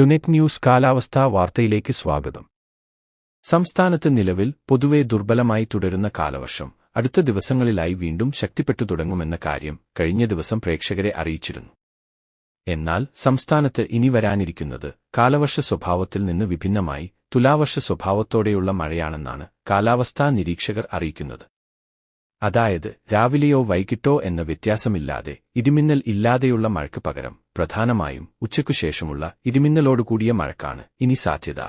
ടുനെറ്റ് news കാലാവസ്ഥാ വാർത്തയിലേക്ക് സ്വാഗതം. സംസ്ഥാനത്ത് നിലവിൽ പൊതുവെ ദുർബലമായി തുടരുന്ന കാലവർഷം അടുത്ത ദിവസങ്ങളിലായി വീണ്ടും ശക്തിപ്പെട്ടു തുടങ്ങുമെന്ന കാര്യം കഴിഞ്ഞ ദിവസം പ്രേക്ഷകരെ അറിയിച്ചിരുന്നു. എന്നാൽ സംസ്ഥാനത്ത് ഇനി വരാനിരിക്കുന്നത് കാലവർഷ സ്വഭാവത്തിൽ നിന്ന് വിഭിന്നമായി തുലാവർഷ സ്വഭാവത്തോടെയുള്ള മഴയാണെന്നാണ് കാലാവസ്ഥാ നിരീക്ഷകർ അറിയിക്കുന്നത്. അതായത് രാവിലെയോ വൈകിട്ടോ എന്ന വ്യത്യാസമില്ലാതെ ഇടിമിന്നൽ ഇല്ലാതെയുള്ള മഴയ്ക്ക് പകരം പ്രധാനമായും ഉച്ചയ്ക്കുശേഷമുള്ള ഇടിമിന്നലോടുകൂടിയ മഴക്കാണ് ഇനി സാധ്യത.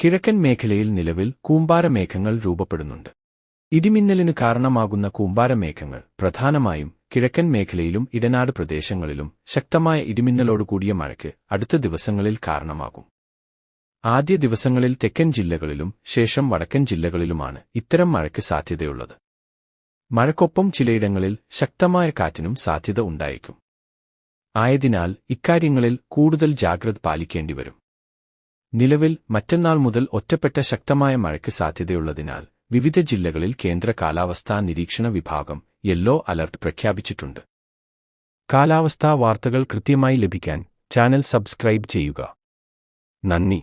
കിഴക്കൻ മേഖലയിൽ നിലവിൽ കൂമ്പാരമേഘങ്ങൾ രൂപപ്പെടുന്നുണ്ട്. ഇടിമിന്നലിന് കാരണമാകുന്ന കൂമ്പാരമേഘങ്ങൾ പ്രധാനമായും കിഴക്കൻ മേഖലയിലും ഇടനാട് പ്രദേശങ്ങളിലും ശക്തമായ ഇടിമിന്നലോടുകൂടിയ മഴയ്ക്ക് അടുത്ത ദിവസങ്ങളിൽ കാരണമാകും. ആദ്യ ദിവസങ്ങളിൽ തെക്കൻ ജില്ലകളിലും ശേഷം വടക്കൻ ജില്ലകളിലുമാണ് ഇത്തരം മഴയ്ക്ക് സാധ്യതയുള്ളത്. മഴക്കൊപ്പം ചിലയിടങ്ങളിൽ ശക്തമായ കാറ്റിനും സാധ്യത ഉണ്ടായേക്കും. ആയതിനാൽ ഇക്കാര്യങ്ങളിൽ കൂടുതൽ ജാഗ്രത പാലിക്കേണ്ടിവരും നിലവിൽ മറ്റന്നാൾ മുതൽ ഒറ്റപ്പെട്ട ശക്തമായ മഴയ്ക്ക് സാധ്യതയുള്ളതിനാൽ വിവിധ ജില്ലകളിൽ കേന്ദ്ര കാലാവസ്ഥാ നിരീക്ഷണ വിഭാഗം യെല്ലോ അലർട്ട് പ്രഖ്യാപിച്ചിട്ടുണ്ട്. കാലാവസ്ഥാ വാർത്തകൾ കൃത്യമായി ലഭിക്കാൻ ചാനൽ സബ്സ്ക്രൈബ് ചെയ്യുക. നന്ദി.